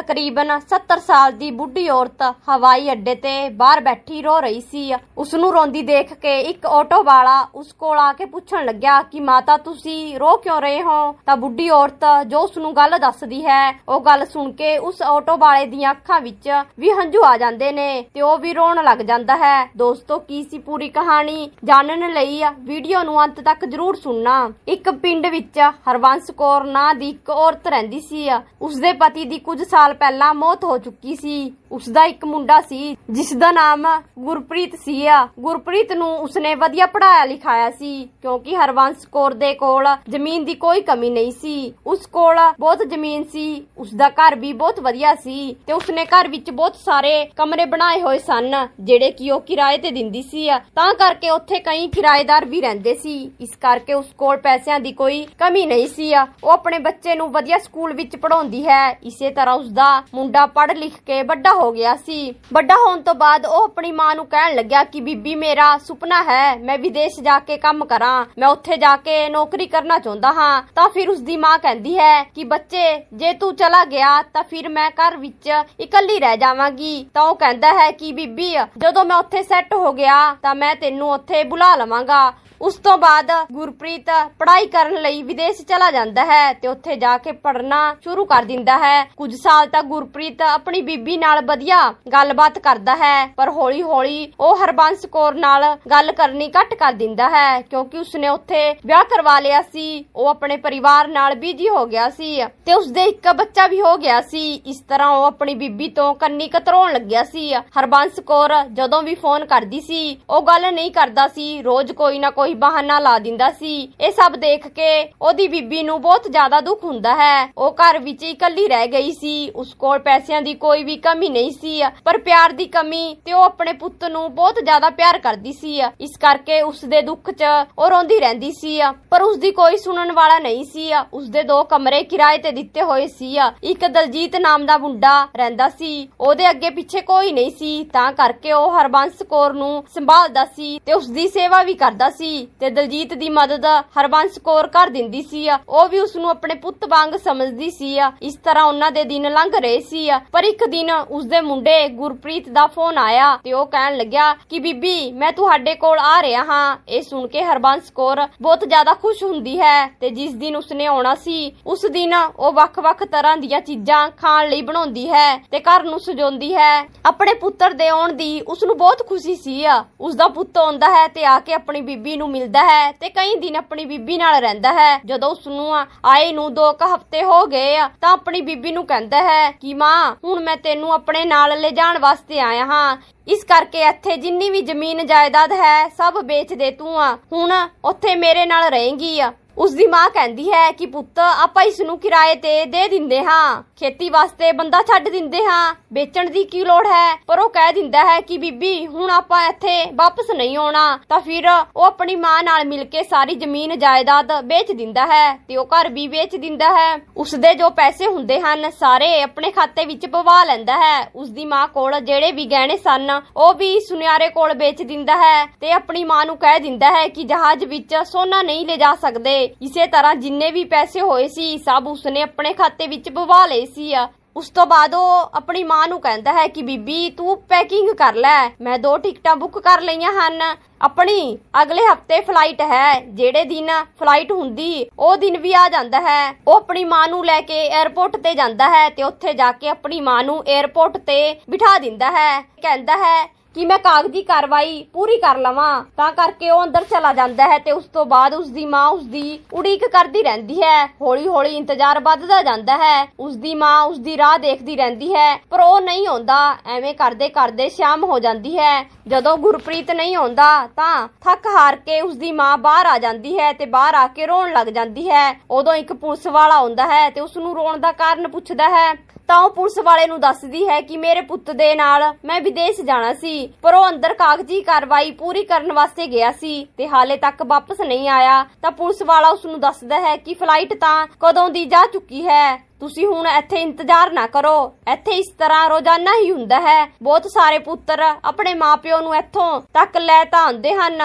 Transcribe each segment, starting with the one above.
ਤਕਰੀਬਨ 70 ਸਾਲ ਦੀ ਬੁੱਢੀ ਔਰਤ ਹਵਾਈ ਅੱਡੇ ਤੇ ਬਾਹਰ ਬੈਠੀ ਰੋ ਰਹੀ ਸੀ। ਉਸ ਨੂੰ ਰੋਂਦੀ ਦੇਖ ਕੇ ਇੱਕ ਆਟੋ ਵਾਲਾ ਉਸ ਕੋਲ ਆ ਕੇ ਪੁੱਛਣ ਲੱਗਿਆ ਕਿ, ਮਾਤਾ, ਤੁਸੀਂ ਰੋ ਕਿਉਂ ਰਹੇ ਹੋ? ਤਾਂ ਬੁੱਢੀ ਔਰਤ ਜੋ ਉਸ ਨੂੰ ਗੱਲ ਦੱਸਦੀ ਹੈ, ਉਹ ਗੱਲ ਸੁਣ ਕੇ ਉਸ ਆਟੋ ਵਾਲੇ ਦੀਆਂ ਅੱਖਾਂ ਵਿੱਚ ਵੀ ਹੰਝੂ ਆ ਜਾਂਦੇ ਨੇ ਤੇ ਉਹ ਵੀ ਰੋਣ ਲੱਗ ਜਾਂਦਾ ਹੈ। ਦੋਸਤੋ, ਕੀ ਸੀ ਪੂਰੀ ਕਹਾਣੀ? ਜਾਣਨ ਲਈ ਵੀਡੀਓ ਨੂੰ ਅੰਤ ਤੱਕ ਜ਼ਰੂਰ ਸੁਣਨਾ। ਇੱਕ ਪਿੰਡ ਵਿੱਚ ਹਰਵੰਸ ਕੌਰ ਨਾਂ ਦੀ ਇੱਕ ਔਰਤ ਰਹਿੰਦੀ ਸੀ। ਉਸਦੇ ਪਤੀ ਦੀ ਕੁਝ ਸਾਲ ਪਹਿਲਾਂ ਮੌਤ ਹੋ ਚੁੱਕੀ ਸੀ। ਉਸਦਾ ਇੱਕ ਮੁੰਡਾ ਸੀ ਜਿਸ ਦਾ ਨਾਮ ਗੁਰਪ੍ਰੀਤ ਸੀ ਗੁਰਪ੍ਰੀਤ ਨੂੰ ਉਸਨੇ ਵਧੀਆ ਪੜਾਇਆ ਲਿਖਾਇਆ ਸੀ, ਕਿਉਂਕਿ ਹਰਵੰਸ ਕੌਰ ਦੇ ਕੋਲ ਜ਼ਮੀਨ ਦੀ ਕੋਈ ਕਮੀ ਨਹੀਂ ਸੀ। ਉਸ ਕੋਲ ਬਹੁਤ ਜ਼ਮੀਨ ਸੀ, ਉਸਦਾ ਘਰ ਵੀ ਬਹੁਤ ਵਧੀਆ ਸੀ ਤੇ ਉਸਨੇ ਘਰ ਵਿੱਚ ਬਹੁਤ ਸਾਰੇ ਕਮਰੇ ਬਣਾਏ ਹੋਏ ਸਨ, ਜਿਹੜੇ ਕਿ ਉਹ ਕਿਰਾਏ ਤੇ ਦਿੰਦੀ ਸੀ ਤਾਂ ਕਰਕੇ ਉੱਥੇ ਕਈ ਕਿਰਾਏਦਾਰ ਵੀ ਰਹਿੰਦੇ ਸੀ। ਇਸ ਕਰਕੇ ਉਸ ਕੋਲ ਪੈਸਿਆਂ ਦੀ ਕੋਈ ਕਮੀ ਨਹੀਂ ਸੀ ਉਹ ਆਪਣੇ ਬੱਚੇ ਨੂੰ ਵਧੀਆ ਸਕੂਲ ਵਿੱਚ ਪੜਾਉਂਦੀ ਹੈ। ਇਸੇ ਤਰ੍ਹਾਂ ਉਸਦਾ ਮੁੰਡਾ ਪੜ੍ਹ ਲਿਖ ਕੇ ਵੱਡਾ ਹੋ ਗਿਆ ਸੀ। ਵੱਡਾ ਹੋਣ ਤੋਂ ਬਾਅਦ ਉਹ ਆਪਣੀ ਮਾਂ ਨੂੰ ਕਹਿਣ ਲੱਗਿਆ ਕਿ ਬੀਬੀ ਮੇਰਾ ਸੁਪਨਾ ਹੈ, ਮੈਂ ਵਿਦੇਸ਼ ਜਾ ਕੇ ਕੰਮ ਕਰਾਂ, ਮੈਂ ਉੱਥੇ ਜਾ ਕੇ ਨੌਕਰੀ ਕਰਨਾ ਚਾਹੁੰਦਾ ਹਾਂ। ਤਾਂ ਫਿਰ ਉਸਦੀ ਮਾਂ ਕਹਿੰਦੀ ਹੈ ਕਿ ਬੱਚੇ, ਜੇ ਤੂੰ ਚਲਾ ਗਿਆ ਤਾਂ ਫਿਰ ਮੈਂ ਘਰ ਵਿੱਚ ਇਕੱਲੀ ਰਹਿ ਜਾਵਾਂਗੀ। ਤਾਂ ਉਹ ਕਹਿੰਦਾ ਹੈ ਕਿ ਬੀਬੀ, ਜਦੋਂ ਮੈਂ ਉੱਥੇ ਸੈੱਟ ਹੋ ਗਿਆ ਤਾਂ ਮੈਂ ਤੈਨੂੰ ਉੱਥੇ ਬੁਲਾ ਲਵਾਂਗਾ। ਉਸ ਤੋਂ ਬਾਅਦ ਗੁਰਪ੍ਰੀਤ ਪੜ੍ਹਾਈ ਕਰਨ ਲਈ ਵਿਦੇਸ਼ ਚਲਾ ਜਾਂਦਾ ਹੈ ਤੇ ਉੱਥੇ ਜਾ ਕੇ ਪੜ੍ਹਨਾ ਸ਼ੁਰੂ ਕਰ ਦਿੰਦਾ ਹੈ। ਕੁਝ ਸਾਲ ਤੱਕ ਗੁਰਪ੍ਰੀਤ ਆਪਣੀ ਬੀਬੀ ਨਾਲ ਵਧੀਆ ਗੱਲਬਾਤ ਕਰਦਾ ਹੈ, ਪਰ ਹੌਲੀ-ਹੌਲੀ ਉਹ ਹਰਬੰਸ ਕੌਰ ਨਾਲ ਗੱਲ ਕਰਨੀ ਘੱਟ ਕਰ ਦਿੰਦਾ ਹੈ ਕਿਉਂਕਿ ਉਸਨੇ ਉੱਥੇ ਵਿਆਹ ਕਰਵਾ ਲਿਆ ਸੀ। ਉਹ ਆਪਣੇ ਪਰਿਵਾਰ ਨਾਲ ਬਿਜ਼ੀ ਹੋ ਗਿਆ ਸੀ ਤੇ ਉਸਦੇ ਇੱਕ ਬੱਚਾ ਵੀ ਹੋ ਗਿਆ ਸੀ। ਇਸ ਤਰ੍ਹਾਂ ਉਹ ਆਪਣੀ ਬੀਬੀ ਤੋਂ ਕੰਨੀ ਕਤਰਾਉਣ ਲੱਗਿਆ ਸੀ। ਹਰਬੰਸ ਕੌਰ ਜਦੋਂ ਵੀ ਫੋਨ ਕਰਦੀ ਸੀ, ਉਹ ਗੱਲ ਨਹੀਂ ਕਰਦਾ ਸੀ। ਰੋਜ਼ ਕੋਈ ਨਾ ਕੋਈ ਬਹਾਨਾ ਲਾ ਦਿੰਦਾ ਸੀ। ਇਹ ਸਭ ਦੇਖ ਕੇ ਉਹਦੀ ਬੀਬੀ ਨੂੰ ਬਹੁਤ ਜ਼ਿਆਦਾ ਦੁੱਖ ਹੁੰਦਾ ਹੈ। ਉਹ ਘਰ ਵਿੱਚ ਇਕੱਲੀ ਰਹਿ ਗਈ ਸੀ। ਉਸ ਕੋਲ ਪੈਸਿਆਂ ਦੀ ਕੋਈ ਵੀ ਕਮੀ ਨਹੀਂ ਸੀ। ਪਰ ਪਿਆਰ ਦੀ ਕਮੀ ਤੇ ਉਹ ਆਪਣੇ ਪੁੱਤ ਨੂੰ ਬਹੁਤ ਜ਼ਿਆਦਾ ਪਿਆਰ ਕਰਦੀ ਸੀ। ਇਸ ਕਰਕੇ ਉਸ ਦੇ ਦੁੱਖ 'ਚ ਉਹ ਰੋਂਦੀ ਰਹਿੰਦੀ ਸੀ। ਪਰ ਉਸ ਦੀ ਕੋਈ ਸੁਣਨ ਵਾਲਾ ਨਹੀਂ ਸੀ। ਉਸ ਦੇ ਦੋ ਕਮਰੇ ਕਿਰਾਏ ਤੇ ਦਿੱਤੇ ਹੋਏ ਸੀ। ਇੱਕ ਦਲਜੀਤ ਨਾਮ ਦਾ ਮੁੰਡਾ ਰਹਿੰਦਾ ਸੀ। ਉਹਦੇ ਅੱਗੇ ਪਿੱਛੇ ਕੋਈ ਨਹੀਂ ਸੀ। ਤਾਂ ਕਰਕੇ ਉਹ ਹਰਬੰਸ ਕੌਰ ਨੂੰ ਸੰਭਾਲਦਾ ਸੀ ਤੇ ਉਸ ਦੀ ਸੇਵਾ ਵੀ ਕਰਦਾ ਸੀ। ਤੇ ਦਲਜੀਤ ਦੀ ਮਦਦ ਹਰਬੰਸ ਕੌਰ ਕਰ ਦਿੰਦੀ ਸੀ ਉਹ ਵੀ ਉਸ ਨੂੰ ਆਪਣੇ ਪੁੱਤ ਵਾਂਗ ਸਮਝਦੀ ਸੀ ਇਸ ਤਰ੍ਹਾਂ ਉਹਨਾਂ ਦੇ ਦਿਨ ਲੰਘ ਰਹੇ ਸੀ ਪਰ ਇੱਕ ਦਿਨ ਉਸ ਦੇ ਮੁੰਡੇ ਗੁਰਪ੍ਰੀਤ ਦਾ ਫੋਨ ਆਇਆ ਤੇ ਉਹ ਕਹਿਣ ਲੱਗਿਆ ਕਿ, ਬੀਬੀ, ਮੈਂ ਤੁਹਾਡੇ ਕੋਲ ਆ ਰਿਹਾ ਹਾਂ। ਇਹ ਸੁਣ ਕੇ ਹਰਬੰਸ ਕੌਰ ਬਹੁਤ ਜ਼ਿਆਦਾ ਖੁਸ਼ ਹੁੰਦੀ ਹੈ ਤੇ ਜਿਸ ਦਿਨ ਉਸਨੇ ਆਉਣਾ ਸੀ, ਉਸ ਦਿਨ ਉਹ ਵੱਖ-ਵੱਖ ਤਰ੍ਹਾਂ ਦੀਆਂ ਚੀਜ਼ਾਂ ਖਾਣ ਲਈ ਬਣਾਉਂਦੀ ਹੈ ਤੇ ਘਰ ਨੂੰ ਸਜਾਉਂਦੀ ਹੈ। ਆਪਣੇ ਪੁੱਤਰ ਦੇ ਆਉਣ ਦੀ ਉਸ ਨੂੰ ਬਹੁਤ ਖੁਸ਼ੀ ਸੀ ਉਸ ਦਾ ਪੁੱਤ ਆਉਂਦਾ ਹੈ ਤੇ ਆ ਕੇ ਆਪਣੀ ਬੀਬੀ ਨੂੰ ਮਿਲਦਾ ਹੈ ਤੇ ਕਈ ਦਿਨ ਆਪਣੀ ਬੀਬੀ ਨਾਲ ਰਹਿੰਦਾ ਹੈ। ਜਦੋਂ ਉਸ ਨੂੰ ਆਏ ਨੂੰ ਦੋ ਕ ਹਫ਼ਤੇ ਹੋ ਗਏ ਆ, ਤਾਂ ਆਪਣੀ ਬੀਬੀ ਨੂੰ ਕਹਿੰਦਾ ਹੈ ਕਿ ਮਾਂ, ਹੁਣ ਮੈਂ ਤੈਨੂੰ ਆਪਣੇ ਨਾਲ ਲੈ ਜਾਣ ਵਾਸਤੇ ਆਇਆ ਹਾਂ। ਇਸ ਕਰਕੇ ਇੱਥੇ ਜਿੰਨੀ ਵੀ ਜ਼ਮੀਨ ਜਾਇਦਾਦ ਹੈ, ਸਭ ਵੇਚ ਦੇ ਤੂੰ ਆ। ਹੁਣ ਉੱਥੇ ਮੇਰੇ ਨਾਲ ਰਹੇਂਗੀ ਆ। ਉਸ ਦੀ ਮਾਂ ਕਹਿੰਦੀ ਹੈ ਕਿ ਪੁੱਤ, ਆਪਾਂ ਇਸ ਨੂੰ ਕਿਰਾਏ ਤੇ ਦੇ ਦਿੰਦੇ ਹਾਂ। ਖੇਤੀ ਵਾਸਤੇ ਬੰਦਾ ਛੱਡ ਦਿੰਦੇ ਹਾਂ, ਵੇਚਣ ਦੀ ਕੀ ਲੋੜ ਹੈ? ਪਰ ਉਹ ਕਹਿ ਦਿੰਦਾ ਹੈ ਕਿ ਬੀਬੀ, ਹੁਣ ਆਪਾਂ ਇੱਥੇ ਵਾਪਸ ਨਹੀਂ ਆਉਣਾ। ਤਾਂ ਫਿਰ ਉਹ ਆਪਣੀ ਮਾਂ ਨਾਲ ਮਿਲ ਕੇ ਸਾਰੀ ਜ਼ਮੀਨ, ਜਾਇਦਾਦ ਵੇਚ ਦਿੰਦਾ ਹੈ ਤੇ ਉਹ ਘਰ ਵੀ ਵੇਚ ਦਿੰਦਾ ਹੈ। ਉਸ ਦੇ ਜੋ ਪੈਸੇ ਹੁੰਦੇ ਹਨ, ਸਾਰੇ ਆਪਣੇ ਖਾਤੇ ਵਿੱਚ ਪਵਾ ਲੈਂਦਾ ਹੈ। ਉਸ ਦੀ ਮਾਂ ਕੋਲ ਜਿਹੜੇ ਵੀ ਗਹਿਣੇ ਸਨ, ਉਹ ਵੀ ਸੁਨਿਆਰੇ ਕੋਲ ਵੇਚ ਦਿੰਦਾ ਹੈ ਤੇ ਆਪਣੀ ਮਾਂ ਨੂੰ ਕਹਿ ਦਿੰਦਾ ਹੈ ਕਿ ਜਹਾਜ਼ ਵਿੱਚ ਸੋਨਾ ਨਹੀਂ ਲੈ ਜਾ ਸਕਦੇ। ਇਸੇ ਤਰ੍ਹਾਂ ਜਿੰਨੇ ਵੀ ਪੈਸੇ ਹੋਏ ਸੀ, ਸਭ ਉਸਨੇ ਆਪਣੇ ਖਾਤੇ ਵਿੱਚ ਪਵਾ ਲਏ ਸੀ ਉਸ ਤੋਂ ਬਾਅਦ ਉਹ ਆਪਣੀ ਮਾਂ ਨੂੰ ਕਹਿੰਦਾ ਹੈ ਕਿ ਬੀਬੀ, ਤੂੰ ਪੈਕਿੰਗ ਕਰ ਲੈ। ਮੈਂ ਦੋ ਟਿਕਟਾਂ ਬੁੱਕ ਕਰ ਲਈਆਂ ਹਨ। ਆਪਣੀ ਅਗਲੇ ਹਫ਼ਤੇ ਫਲਾਈਟ ਹੈ। ਜਿਹੜੇ ਦਿਨ ਫਲਾਈਟ ਹੁੰਦੀ, ਉਹ ਦਿਨ ਵੀ ਆ ਜਾਂਦਾ ਹੈ। ਉਹ ਆਪਣੀ ਮਾਂ ਨੂੰ ਲੈ ਕੇ 에ਅਰਪੋਰਟ ਤੇ ਜਾਂਦਾ ਹੈ ਤੇ ਉੱਥੇ ਜਾ ਕੇ ਆਪਣੀ ਮਾਂ ਨੂੰ 에ਅਰਪੋਰਟ ਤੇ ਬਿਠਾ ਦਿੰਦਾ ਹੈ। ਕਹਿੰਦਾ ਹੈ ਕਿ ਮੈਂ ਕਾਗਜ਼ੀ ਕਾਰਵਾਈ ਪੂਰੀ ਕਰ ਲਵਾਂ, ਤਾਂ ਕਰਕੇ ਉਹ ਅੰਦਰ ਚਲਾ ਜਾਂਦਾ ਹੈ ਤੇ ਉਸ ਤੋਂ ਬਾਅਦ ਉਸ ਦੀ ਮਾਂ ਉਸ ਦੀ ਉਡੀਕ ਕਰਦੀ ਰਹਿੰਦੀ ਹੈ। ਹੌਲੀ ਹੌਲੀ ਇੰਤਜ਼ਾਰ ਵੱਧਦਾ ਜਾਂਦਾ ਹੈ। ਉਸ ਦੀ ਮਾਂ ਉਸ ਦੀ ਰਾਹ ਦੇਖਦੀ ਰਹਿੰਦੀ ਹੈ, ਪਰ ਉਹ ਨਹੀਂ ਆਉਂਦਾ। ਐਵੇਂ ਕਰਦੇ ਕਰਦੇ ਸ਼ਾਮ ਹੋ ਜਾਂਦੀ ਹੈ। ਜਦੋਂ ਗੁਰਪ੍ਰੀਤ ਨਹੀਂ ਆਉਂਦਾ, ਤਾਂ ਥੱਕ ਹਾਰ ਕੇ ਉਸ ਦੀ ਮਾਂ ਬਾਹਰ ਆ ਜਾਂਦੀ ਹੈ ਤੇ ਬਾਹਰ ਆ ਕੇ ਰੋਣ ਲੱਗ ਜਾਂਦੀ ਹੈ। ਉਦੋਂ ਇੱਕ ਪੁਲਿਸ ਵਾਲਾ ਆਉਂਦਾ ਹੈ ਤੇ ਉਸ ਨੂੰ ਰੋਣ ਦਾ ਕਾਰਨ ਪੁੱਛਦਾ ਹੈ ਤਾਂ ਉਹ ਪੁਲਿਸ ਵਾਲੇ ਨੂੰ ਦੱਸਦੀ ਹੈ ਕਿ ਮੇਰੇ ਪੁੱਤ ਦੇ ਨਾਲ ਮੈਂ ਵਿਦੇਸ਼ ਜਾਣਾ ਸੀ, ਪਰ ਉਹ ਅੰਦਰ ਕਾਗਜ਼ੀ ਕਾਰਵਾਈ ਪੂਰੀ ਕਰਨ ਵਾਸਤੇ ਗਿਆ ਸੀ ਤੇ ਹਾਲੇ ਤੱਕ ਵਾਪਸ ਨਹੀਂ ਆਇਆ। ਤਾਂ ਪੁਲਿਸ ਵਾਲਾ ਉਸ ਨੂੰ ਦੱਸਦਾ ਹੈ ਕਿ ਫਲਾਈਟ ਤਾਂ ਕਦੋਂ ਦੀ ਜਾ ਚੁੱਕੀ ਹੈ। ਤੁਸੀਂ ਹੁਣ ਇੱਥੇ ਇੰਤਜ਼ਾਰ ਨਾ ਕਰੋ। ਇੱਥੇ ਇਸ ਤਰ੍ਹਾਂ ਰੋਜ਼ਾਨਾ ਹੀ ਹੁੰਦਾ ਹੈ। ਬਹੁਤ ਸਾਰੇ ਪੁੱਤਰ ਆਪਣੇ ਮਾਪਿਓ ਨੂੰ ਇੱਥੋਂ ਤੱਕ ਲੈ ਤਾਂ ਆਉਂਦੇ ਹਨ।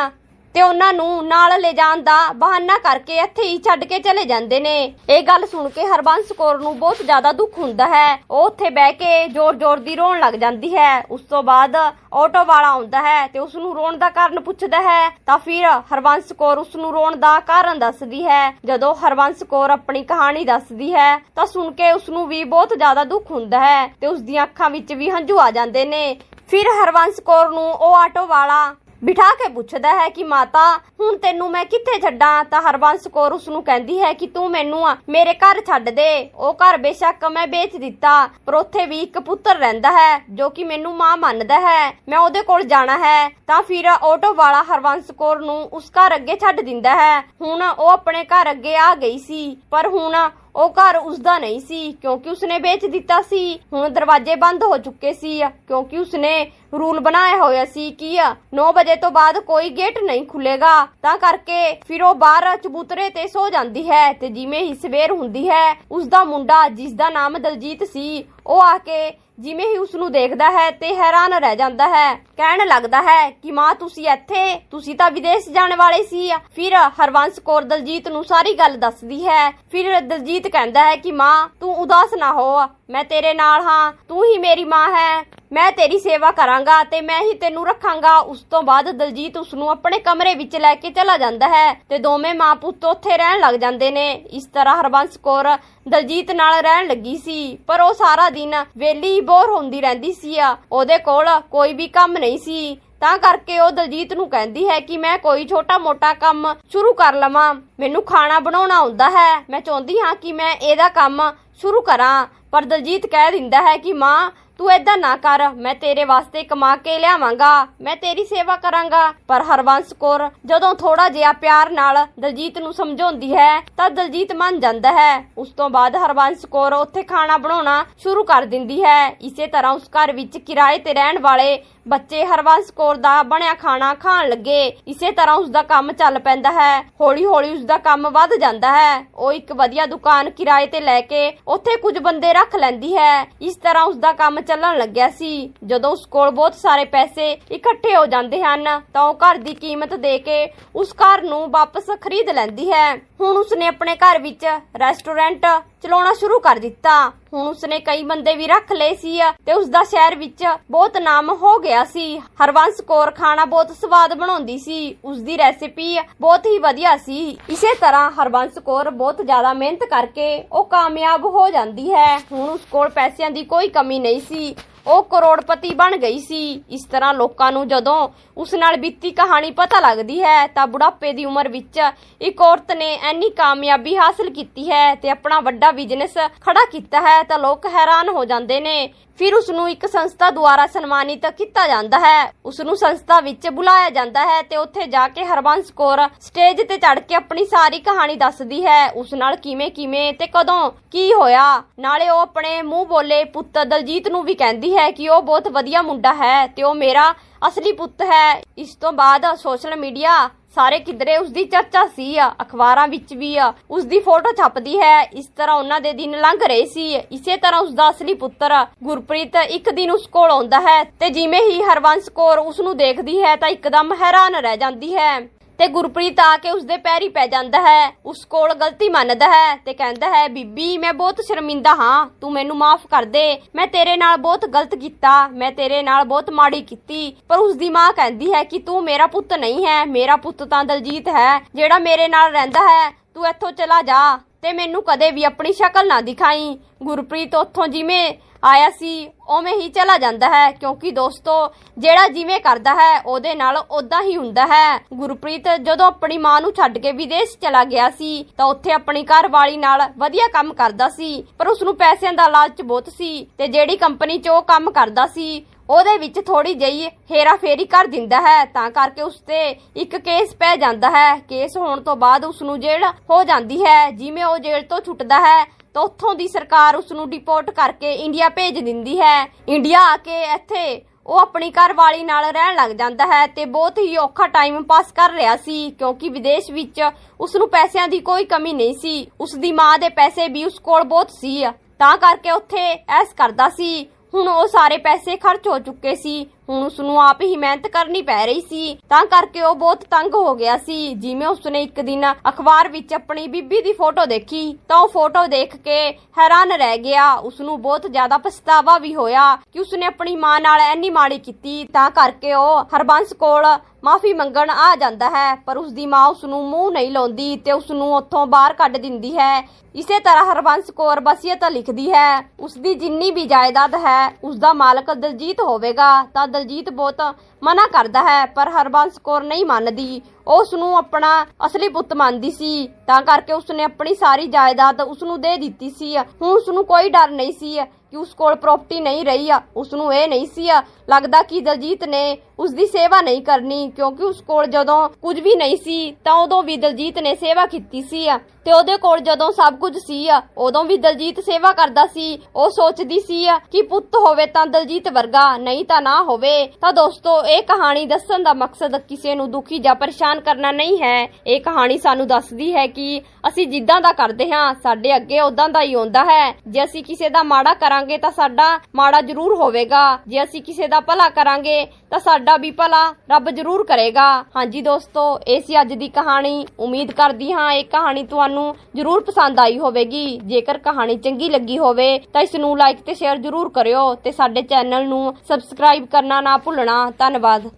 ਤੇ ਉਹਨਾਂ ਨੂੰ ਨਾਲ ਲੈ ਜਾਣ ਦਾ ਬਹਾਨਾ ਕਰਕੇ ਇੱਥੇ ਹੀ ਛੱਡ ਕੇ ਚਲੇ ਜਾਂਦੇ ਨੇ। ਇਹ ਗੱਲ ਸੁਣ ਕੇ ਹਰਬੰਸ ਕੌਰ ਨੂੰ ਬਹੁਤ ਜ਼ਿਆਦਾ ਦੁੱਖ ਹੁੰਦਾ ਹੈ। ਉਹ ਉੱਥੇ ਬਹਿ ਕੇ ਜ਼ੋਰ-ਜ਼ੋਰ ਦੀ ਰੋਣ ਲੱਗ ਜਾਂਦੀ ਹੈ। ਉਸ ਤੋਂ ਬਾਅਦ ਆਟੋ ਵਾਲਾ ਆਉਂਦਾ ਹੈ ਤੇ ਉਸ ਨੂੰ ਰੋਣ ਦਾ ਕਾਰਨ ਪੁੱਛਦਾ ਹੈ। ਤਾਂ ਫਿਰ ਹਰਬੰਸ ਕੌਰ ਉਸ ਨੂੰ ਰੋਣ ਦਾ ਕਾਰਨ ਦੱਸਦੀ ਹੈ। ਜਦੋਂ ਹਰਬੰਸ ਕੌਰ ਆਪਣੀ ਕਹਾਣੀ ਦੱਸਦੀ ਹੈ, ਤਾਂ ਸੁਣ ਕੇ ਉਸ ਨੂੰ ਵੀ ਬਹੁਤ ਜ਼ਿਆਦਾ ਦੁੱਖ ਹੁੰਦਾ ਹੈ ਤੇ ਉਸ ਦੀਆਂ ਅੱਖਾਂ ਵਿੱਚ ਵੀ ਹੰਝੂ ਆ ਜਾਂਦੇ ਨੇ। ਫਿਰ ਹਰਬੰਸ ਕੌਰ ਨੂੰ ਉਹ ਆਟੋ ਵਾਲਾ ਬਿਠਾ ਕੇ ਪੁੱਛਦਾ ਹੈ ਕਿ ਮਾਤਾ, ਹੁਣ ਤੈਨੂੰ ਮੈਂ ਕਿੱਥੇ ਛੱਡਾਂ? ਤਾਂ ਹਰਬੰਸ ਕੌਰ ਉਸ ਨੂੰ ਕਹਿੰਦੀ ਹੈ ਕਿ ਤੂੰ ਮੈਨੂੰ ਮੇਰੇ ਘਰ ਛੱਡ ਦੇ। ਉਹ ਘਰ ਬੇਸ਼ੱਕ ਮੈਂ ਵੇਚ ਦਿੱਤਾ, ਪਰ ਉੱਥੇ ਵੀ ਇੱਕ ਪੁੱਤਰ ਰਹਿੰਦਾ ਹੈ, ਜੋ ਕਿ ਮੈਨੂੰ ਮਾਂ ਮੰਨਦਾ ਹੈ। ਮੈਂ ਉਹਦੇ ਕੋਲ ਜਾਣਾ ਹੈ। ਤਾਂ ਫਿਰ ਆਟੋ ਵਾਲਾ ਹਰਬੰਸ ਕੌਰ ਨੂੰ ਉਸ ਘਰ ਅੱਗੇ ਛੱਡ ਦਿੰਦਾ ਹੈ। ਹੁਣ ਉਹ ਆਪਣੇ ਘਰ ਅੱਗੇ ਆ ਗਈ ਸੀ, ਪਰ ਹੁਣ ਉਹ ਘਰ ਉਸਦਾ ਨਹੀਂ ਸੀ, ਕਿਉਂਕਿ ਉਸਨੇ ਵੇਚ ਦਿੱਤਾ ਸੀ। ਹੁਣ ਦਰਵਾਜ਼ੇ ਬੰਦ ਹੋ ਚੁੱਕੇ ਸੀ, ਕਿਉਂਕਿ ਉਸਨੇ ਰੂਲ ਬਣਾਇਆ ਹੋਇਆ ਸੀ ਕਿ 9 ਵਜੇ ਤੋਂ ਬਾਅਦ ਕੋਈ ਗੇਟ ਨਹੀਂ ਖੁੱਲੇਗਾ ਤਾਂ ਕਰਕੇ ਫਿਰ ਉਹ ਬਾਹਰ ਚਬੂਤਰੇ ਤੇ ਸੋ ਜਾਂਦੀ ਹੈ ਤੇ ਜਿਵੇਂ ਹੀ ਸਵੇਰ ਹੁੰਦੀ ਹੈ, ਉਸਦਾ ਮੁੰਡਾ ਜਿਸ ਦਾ ਨਾਮ ਦਲਜੀਤ ਸੀ, ਉਹ ਆ ਕੇ ਜਿਵੇਂ ਹੀ ਉਸ ਨੂੰ ਦੇਖਦਾ ਹੈ ਤੇ ਹੈਰਾਨ ਰਹਿ ਜਾਂਦਾ ਹੈ। ਕਹਿਣ ਲੱਗਦਾ ਹੈ ਕਿ ਮਾਂ, ਤੁਸੀਂ ਇੱਥੇ? ਤੁਸੀਂ ਤਾਂ ਵਿਦੇਸ਼ ਜਾਣ ਵਾਲੇ ਸੀ। ਫਿਰ ਹਰਵੰਸ ਕੌਰ ਦਲਜੀਤ ਨੂੰ ਸਾਰੀ ਗੱਲ ਦੱਸਦੀ ਹੈ। ਫਿਰ ਦਲਜੀਤ ਕਹਿੰਦਾ ਹੈ ਕਿ ਮਾਂ, ਤੂੰ ਉਦਾਸ ਨਾ ਹੋ। ਮੈਂ ਤੇਰੇ ਨਾਲ ਹਾਂ। ਤੂੰ ਹੀ ਮੇਰੀ ਮਾਂ ਹੈ। ਮੈਂ ਤੇਰੀ ਸੇਵਾ ਕਰਾਂਗਾ ਤੇ ਮੈਂ ਹੀ ਤੈਨੂੰ ਰੱਖਾਂਗਾ। ਉਸ ਤੋਂ ਬਾਅਦ ਦਲਜੀਤ ਉਸ ਨੂੰ ਆਪਣੇ ਕਮਰੇ ਵਿੱਚ ਲੈ ਕੇ ਚਲਾ ਜਾਂਦਾ ਹੈ ਤੇ ਦੋਵੇਂ ਮਾਂ ਪੁੱਤ ਉੱਥੇ ਰਹਿਣ ਲੱਗ ਜਾਂਦੇ ਨੇ। ਇਸ ਤਰ੍ਹਾਂ ਹਰਬੰਸ ਕੌਰ ਦਲਜੀਤ ਨਾਲ ਰਹਿਣ ਲੱਗੀ ਸੀ, ਪਰ ਉਹ ਸਾਰਾ ਦਿਨ ਵੇਲੀ ਬੋਰ ਹੁੰਦੀ ਰਹਿੰਦੀ ਸੀ ਆ। ਉਹਦੇ ਕੋਲ ਕੋਈ ਵੀ ਕੰਮ ਨਹੀਂ ਸੀ। ਤਾਂ ਕਰਕੇ ਉਹ ਦਲਜੀਤ ਨੂੰ ਕਹਿੰਦੀ ਹੈ ਕਿ ਮੈਂ ਕੋਈ ਛੋਟਾ-ਮੋਟਾ ਕੰਮ ਸ਼ੁਰੂ ਕਰ ਲਵਾਂ। ਮੈਨੂੰ ਖਾਣਾ ਬਣਾਉਣਾ ਆਉਂਦਾ ਹੈ। ਮੈਂ ਚਾਹੁੰਦੀ ਹਾਂ ਕਿ ਮੈਂ ਇਹਦਾ ਕੰਮ ਸ਼ੁਰੂ ਕਰਾਂ। ਪਰ ਦਲਜੀਤ ਕਹਿ ਦਿੰਦਾ ਹੈ ਕਿ ਮਾਂ ਤੂੰ ਏਦਾਂ ਨਾ ਕਰ, ਮੈਂ ਤੇਰੇ ਵਾਸਤੇ ਕਮਾ ਕੇ ਲਿਆਵਾਂਗਾ, ਮੈਂ ਤੇਰੀ ਸੇਵਾ ਕਰਾਂਗਾ। ਪਰ ਹਰਵੰਸ ਕੌਰ, ਜਦੋਂ ਥੋੜਾ ਜਿਹਾ ਪਿਆਰ ਨਾਲ ਦਲਜੀਤ ਨੂੰ ਸਮਝਾਉਂਦੀ ਹੈ, ਤਾਂ ਦਲਜੀਤ ਮੰਨ ਜਾਂਦਾ ਹੈ। ਉਸ ਤੋਂ ਬਾਅਦ ਹਰਵੰਸ ਕੌਰ ਉੱਥੇ ਖਾਣਾ ਬਣਾਉਣਾ ਸ਼ੁਰੂ ਕਰ ਦਿੰਦੀ ਹੈ। ਇਸੇ ਤਰ੍ਹਾਂ ਉਸ ਘਰ ਵਿੱਚ ਕਿਰਾਏ ਤੇ ਰਹਿਣ ਵਾਲੇ ਬੱਚੇ ਹਰਵੰਸ ਕੌਰ ਦਾ ਬਣਿਆ ਖਾਣਾ ਖਾਣ ਲੱਗੇ। ਇਸੇ ਤਰ੍ਹਾਂ ਉਸ ਦਾ ਕੰਮ ਚੱਲ ਪੈਂਦਾ ਹੈ। ਹੌਲੀ ਹੌਲੀ ਉਸ ਦਾ ਕੰਮ ਵੱਧ ਜਾਂਦਾ ਹੈ। ਉਹ ਇੱਕ ਵਧੀਆ ਦੁਕਾਨ ਕਿਰਾਏ ਤੇ ਲੈ ਕੇ ਉੱਥੇ ਕੁਝ ਬੰਦੇ ਰੱਖ ਲੈਂਦੀ ਹੈ। ਇਸ ਤਰ੍ਹਾਂ ਉਸ ਦਾ ਕੰਮ ਚੱਲਣ ਲੱਗਿਆ ਸੀ। ਜਦੋਂ ਉਸ ਕੋਲ ਬਹੁਤ ਸਾਰੇ ਪੈਸੇ ਇਕੱਠੇ ਹੋ ਜਾਂਦੇ ਹਨ, ਤਾਂ ਉਹ ਘਰ ਦੀ ਕੀਮਤ ਦੇ ਕੇ ਉਸ ਘਰ ਨੂੰ ਵਾਪਸ ਖਰੀਦ ਲੈਂਦੀ ਹੈ। ਹੁਣ ਉਸਨੇ ਆਪਣੇ ਘਰ ਵਿੱਚ ਰੈਸਟੋਰੈਂਟ ਚਲਾਉਣਾ ਸ਼ੁਰੂ ਕਰ ਦਿੱਤਾ। ਹੁਣ ਉਸਨੇ ਕਈ ਬੰਦੇ ਵੀ ਰੱਖ ਲਏ ਸੀ ਤੇ ਉਸ ਦਾ ਸ਼ਹਿਰ ਵਿੱਚ ਬਹੁਤ ਨਾਮ ਹੋ ਗਿਆ ਸੀ। ਹਰਵੰਸ ਕੌਰ ਖਾਣਾ ਬਹੁਤ ਸਵਾਦ ਬਣਾਉਂਦੀ ਸੀ। ਉਸ ਦੀ ਰੈਸਿਪੀ ਬਹੁਤ ਹੀ ਵਧੀਆ ਸੀ। ਇਸੇ ਤਰ੍ਹਾਂ ਹਰਵੰਸ ਕੌਰ ਬਹੁਤ ਜ਼ਿਆਦਾ ਮਿਹਨਤ ਕਰਕੇ ਉਹ ਕਾਮਯਾਬ ਹੋ ਜਾਂਦੀ ਹੈ। ਹੁਣ ਉਸ ਕੋਲ ਪੈਸਿਆਂ ਦੀ ਕੋਈ ਕਮੀ ਨਹੀਂ ਸੀ। ਉਹ ਕਰੋੜਪਤੀ ਬਣ ਗਈ ਸੀ। ਇਸ ਤਰ੍ਹਾਂ ਲੋਕਾਂ ਨੂੰ ਜਦੋਂ ਉਸ ਨਾਲ ਬੀਤੀ ਕਹਾਣੀ ਪਤਾ ਲੱਗਦੀ ਹੈ, ਤਾਂ ਬੁਢਾਪੇ ਦੀ ਉਮਰ ਵਿੱਚ ਇੱਕ ਔਰਤ ਨੇ ਐਨੀ ਕਾਮਯਾਬੀ ਹਾਸਲ ਕੀਤੀ ਹੈ ਤੇ ਆਪਣਾ ਵੱਡਾ ਬਿਜ਼ਨਸ ਖੜਾ ਕੀਤਾ ਹੈ, ਤਾਂ ਲੋਕ ਹੈਰਾਨ ਹੋ ਜਾਂਦੇ ਨੇ ਫਿਰ ਉਸ ਨੂੰ ਇੱਕ ਸੰਸਥਾ ਦੁਆਰਾ ਸਨਮਾਨਿਤ ਕੀਤਾ ਜਾਂਦਾ ਹੈ। ਉਸ ਨੂੰ ਸੰਸਥਾ ਵਿੱਚ ਬੁਲਾਇਆ ਜਾਂਦਾ ਹੈ ਤੇ ਉੱਥੇ ਜਾ ਕੇ ਹਰਬੰਸ ਕੌਰ ਸਟੇਜ ਤੇ ਚੜ ਕੇ ਆਪਣੀ ਸਾਰੀ ਕਹਾਣੀ ਦੱਸਦੀ ਹੈ। ਉਸ ਨਾਲ ਕਿਵੇਂ ਕਿਵੇਂ ਤੇ ਕਦੋਂ ਕੀ ਹੋਇਆ? ਨਾਲੇ ਉਹ ਆਪਣੇ ਮੂੰਹ ਬੋਲੇ ਪੁੱਤ ਦਲਜੀਤ ਨੂੰ ਵੀ ਕਹਿੰਦੀ ਹੈ ਕਿ ਉਹ ਬਹੁਤ ਵਧੀਆ ਮੁੰਡਾ ਹੈ ਤੇ ਉਹ ਮੇਰਾ ਅਸਲੀ ਪੁੱਤ ਹੈ। ਇਸ ਤੋਂ ਬਾਅਦ ਸੋਸ਼ਲ ਮੀਡੀਆ ਸਾਰੇ ਕਿਧਰੇ ਉਸ ਦੀ ਚਰਚਾ ਸੀ ਆ, ਅਖਬਾਰਾਂ ਵਿੱਚ ਵੀ ਆ। ਉਸ ਦੀ ਫੋਟੋ ਛਪਦੀ ਹੈ, ਇਸ ਤਰ੍ਹਾਂ ਉਹਨਾਂ ਦੇ ਦਿਨ ਲੰਘ ਰਹੇ ਸੀ। ਇਸੇ ਤਰ੍ਹਾਂ ਉਸ ਦਾ ਅਸਲੀ ਪੁੱਤਰ ਗੁਰਪ੍ਰੀਤ ਇੱਕ ਦਿਨ ਉਸ ਕੋਲ ਆਉਂਦਾ ਹੈ ਤੇ ਜਿਵੇਂ ਹੀ ਹਰਵੰਸ ਕੌਰ ਉਸ ਨੂੰ ਦੇਖਦੀ ਹੈ ਤਾਂ ਇੱਕਦਮ ਹੈਰਾਨ ਰਹਿ ਜਾਂਦੀ ਹੈ। ਤੇ ਗੁਰਪ੍ਰੀਤ ਆ ਕੇ ਉਸਦੇ ਪੈਰੀ ਪੈ ਜਾਂਦਾ ਹੈ। ਉਸ ਕੋਲ ਗਲਤੀ ਮੰਨਦਾ ਹੈ ਤੇ ਕਹਿੰਦਾ ਹੈ, ਬੀਬੀ, ਮੈਂ ਬਹੁਤ ਸ਼ਰਮਿੰਦਾ ਹਾਂ। ਤੂੰ ਮੈਨੂੰ ਮਾਫ ਕਰ ਦੇ। ਮੈਂ ਤੇਰੇ ਨਾਲ ਬਹੁਤ ਗਲਤ ਕੀਤਾ। ਮੈਂ ਤੇਰੇ ਨਾਲ ਬਹੁਤ ਮਾੜੀ ਕੀਤੀ। ਪਰ ਉਸ ਦੀ ਮਾਂ ਕਹਿੰਦੀ ਹੈ ਕਿ ਤੂੰ ਮੇਰਾ ਪੁੱਤ ਨਹੀਂ ਹੈ। ਮੇਰਾ ਪੁੱਤ ਤਾਂ ਦਲਜੀਤ ਹੈ, ਜਿਹੜਾ ਮੇਰੇ ਨਾਲ ਰਹਿੰਦਾ ਹੈ। ਤੂੰ ਇੱਥੋਂ ਚਲਾ ਜਾ। ਤੇ ਮੈਨੂੰ ਕਦੇ ਵੀ ਆਪਣੀ ਸ਼ਕਲ ਨਾ ਦਿਖਾਈ। ਗੁਰਪ੍ਰੀਤ ਉੱਥੋਂ ਜਿਵੇਂ ਆਇਆ ਸੀ, ਉਵੇਂ ਹੀ ਚਲਾ ਜਾਂਦਾ ਹੈ, ਕਿਉਂਕਿ ਦੋਸਤੋ, ਜਿਹੜਾ ਜਿਵੇਂ ਕਰਦਾ ਹੈ, ਉਹਦੇ ਨਾਲ ਉਦਾਂ ਹੀ ਹੁੰਦਾ ਹੈ। ਗੁਰਪ੍ਰੀਤ ਜਦੋਂ ਆਪਣੀ ਮਾਂ ਨੂੰ ਛੱਡ ਕੇ ਵਿਦੇਸ਼ ਚਲਾ ਗਿਆ ਸੀ, ਤਾਂ ਉੱਥੇ ਆਪਣੀ ਘਰ ਵਾਲੀ ਨਾਲ ਵਧੀਆ ਕੰਮ ਕਰਦਾ ਸੀ, ਪਰ ਉਸ ਨੂੰ ਪੈਸਿਆਂ ਦਾ ਲਾਲਚ ਬਹੁਤ ਸੀ, ਤੇ ਜਿਹੜੀ ਕੰਪਨੀ 'ਚ ਉਹ ਕੰਮ ਕਰਦਾ ਸੀ ਉਹਦੇ ਵਿੱਚ ਥੋੜੀ ਜਿਹੀ ਹੇਰਾਫੇਰੀ ਕਰ ਦਿੰਦਾ ਹੈ, ਤਾਂ ਕਰਕੇ ਉਸ ਤੇ ਇੱਕ ਕੇਸ ਪੈ ਜਾਂਦਾ ਹੈ। ਕੇਸ ਹੋਣ ਤੋਂ ਬਾਅਦ ਉਸ ਨੂੰ ਜੇਲ੍ਹ ਹੋ ਜਾਂਦੀ ਹੈ। ਜਿਵੇਂ ਉਹ ਜੇਲ੍ਹ ਤੋਂ ਛੁੱਟਦਾ ਹੈ, ਤਾਂ ਉੱਥੋਂ ਦੀ ਸਰਕਾਰ ਉਸ ਨੂੰ ਡਿਪੋਰਟ ਕਰਕੇ ਇੰਡੀਆ ਭੇਜ ਦਿੰਦੀ ਹੈ। ਇੰਡੀਆ ਆ ਕੇ ਇੱਥੇ ਉਹ ਆਪਣੀ ਘਰਵਾਲੀ ਨਾਲ ਰਹਿਣ ਲੱਗ ਜਾਂਦਾ ਹੈ ਤੇ ਬਹੁਤ ਹੀ ਔਖਾ ਟਾਈਮ ਪਾਸ ਕਰ ਰਿਹਾ ਸੀ, ਕਿਉਂਕਿ ਵਿਦੇਸ਼ ਵਿੱਚ ਉਸ ਨੂੰ ਪੈਸਿਆਂ ਦੀ ਕੋਈ ਕਮੀ ਨਹੀਂ ਸੀ। ਉਸ ਦੀ ਮਾਂ ਦੇ ਪੈਸੇ ਵੀ ਉਸ ਕੋਲ ਬਹੁਤ ਸੀ। ਤਾਂ ਕਰਕੇ ਉੱਥੇ ਐਸ ਕਰਦਾ ਸੀ। ਹੁਣ ਉਹ ਸਾਰੇ ਪੈਸੇ ਖਰਚ ਹੋ ਚੁੱਕੇ ਸੀ। ਹੁਣ ਉਸ ਨੂੰ ਆਪ ਹੀ ਮਿਹਨਤ ਕਰਨੀ ਪੈ ਰਹੀ ਸੀ। ਤਾਂ ਕਰਕੇ ਉਹ ਬਹੁਤ ਤੰਗ ਹੋ ਗਿਆ ਸੀ। ਜਿਵੇਂ ਉਸਨੇ ਇੱਕ ਦਿਨ ਅਖਬਾਰ ਵਿੱਚ ਆਪਣੀ ਬੀਬੀ ਦੀ ਫੋਟੋ ਦੇਖੀ, ਤਾਂ ਉਹ ਫੋਟੋ ਦੇਖ ਕੇ ਹੈਰਾਨ ਰਹਿ ਗਿਆ। ਉਸ ਨੂੰ ਬਹੁਤ ਜ਼ਿਆਦਾ ਪਛਤਾਵਾ ਵੀ ਹੋਇਆ ਕਿ ਉਸਨੇ ਆਪਣੀ ਮਾਂ ਨਾਲ ਇੰਨੀ ਮਾੜੀ ਕੀਤੀ। ਤਾਂ ਕਰਕੇ ਉਹ ਹਰਬੰਸ ਕੋਲ ਮਾਫੀ ਮੰਗਣ ਆ ਜਾਂਦਾ ਹੈ, ਪਰ ਉਸ ਦੀ ਮਾਂ ਉਸ ਨੂੰ ਮੂੰਹ ਨਹੀਂ ਲਾਉਂਦੀ ਤੇ ਉਸ ਨੂੰ ਉੱਥੋਂ ਬਾਹਰ ਕੱਢ ਦਿੰਦੀ ਹੈ। ਇਸੇ ਤਰ੍ਹਾਂ ਹਰਬੰਸ ਕੌਰ ਵਸੀਅਤ ਲਿਖਦੀ ਹੈ ਉਸ ਦੀ ਜਿੰਨੀ ਵੀ ਜਾਇਦਾਦ ਹੈ ਉਸ ਦਾ ਮਾਲਕ ਦਲਜੀਤ ਹੋਵੇਗਾ, ਤਾਂ ਦਲਜੀਤ ਬਹੁਤ ਮਨਾ ਕਰਦਾ ਹੈ, ਪਰ ਹਰਬੰਸ ਕੌਰ ਨਹੀਂ ਮੰਨਦੀ। ਉਹ ਉਸ ਨੂੰ ਆਪਣਾ ਅਸਲੀ ਪੁੱਤ ਮੰਨਦੀ ਸੀ। ਤਾਂ ਕਰਕੇ ਉਸਨੇ ਆਪਣੀ ਸਾਰੀ ਜਾਇਦਾਦ ਉਸ ਨੂੰ ਦੇ ਦਿੱਤੀ ਸੀ। ਹੁਣ ਉਸ ਨੂੰ ਕੋਈ ਡਰ ਨਹੀਂ ਸੀ। ਕਿ ਉਸ ਕੋਲ ਪ੍ਰਾਪਰਟੀ ਨਹੀਂ ਰਹੀ ਆ ਉਸ ਨੂੰ ਇਹ ਨਹੀਂ ਸੀ ਲੱਗਦਾ ਕਿ ਦਲਜੀਤ ਨੇ ਉਸ ਦੀ ਸੇਵਾ ਨਹੀਂ ਕਰਨੀ, ਕਿਉਂਕਿ ਉਸ ਕੋਲ ਜਦੋਂ ਕੁਝ ਵੀ ਨਹੀਂ ਸੀ, ਤਾਂ ਉਦੋਂ ਵੀ ਦਲਜੀਤ ਨੇ ਸੇਵਾ ਕੀਤੀ ਸੀ ਤੇ ਉਹਦੇ ਕੋਲ ਜਦੋਂ ਸਭ ਕੁਝ ਸੀ ਉਦੋਂ ਵੀ ਦਲਜੀਤ ਸੇਵਾ ਕਰਦਾ ਸੀ, ਉਹ ਸੋਚਦੀ ਸੀ ਕਿ ਪੁੱਤ ਹੋਵੇ ਤਾਂ ਦਲਜੀਤ ਵਰਗਾ, ਨਹੀਂ ਤਾਂ ਨਾ ਹੋਵੇ। ਤਾਂ ਦੋਸਤੋ, ਇਹ ਕਹਾਣੀ ਦੱਸਣ ਦਾ ਮਕਸਦ ਕਿਸੇ ਨੂੰ ਦੁਖੀ ਜਾਂ ਪਰੇਸ਼ਾਨ ਕਰਨਾ ਨਹੀਂ ਹੈ। ਇਹ ਕਹਾਣੀ ਸਾਨੂੰ ਦੱਸਦੀ ਹੈ ਕਿ ਅਸੀਂ ਜਿੱਦਾਂ ਦਾ ਕਰਦੇ ਹਾਂ, ਸਾਡੇ ਅੱਗੇ ਉਦਾਂ ਦਾ ਹੀ ਆਉਂਦਾ ਹੈ। ਜੇ ਅਸੀਂ ਕਿਸੇ ਦਾ ਮਾੜਾ ਕਰਾਂਗੇ ਕਰਾਂਗੇ ਤਾਂ ਸਾਡਾ ਮਾੜਾ ਜ਼ਰੂਰ ਹੋਵੇਗਾ। ਜੇ ਅਸੀਂ ਕਿਸੇ ਦਾ ਭਲਾ ਕਰਾਂਗੇ ਤਾਂ ਸਾਡਾ ਵੀ ਭਲਾ ਰੱਬ ਜ਼ਰੂਰ ਕਰੇਗਾ। ਹਾਂਜੀ ਦੋਸਤੋ, ਇਹ ਸੀ ਅੱਜ ਦੀ ਕਹਾਣੀ। ਉਮੀਦ ਕਰਦੀ ਹਾਂ ਇਹ ਕਹਾਣੀ ਤੁਹਾਨੂੰ ਜ਼ਰੂਰ ਪਸੰਦ ਆਈ ਹੋਵੇਗੀ। ਜੇਕਰ ਕਹਾਣੀ ਚੰਗੀ ਲੱਗੀ ਹੋਵੇ ਤਾਂ ਇਸ ਨੂੰ ਲਾਈਕ ਤੇ ਸ਼ੇਅਰ ਜ਼ਰੂਰ ਕਰਿਓ ਤੇ ਸਾਡੇ ਚੈਨਲ ਨੂੰ ਸਬਸਕ੍ਰਾਈਬ ਕਰਨਾ ਨਾ ਭੁੱਲਣਾ। ਧੰਨਵਾਦ।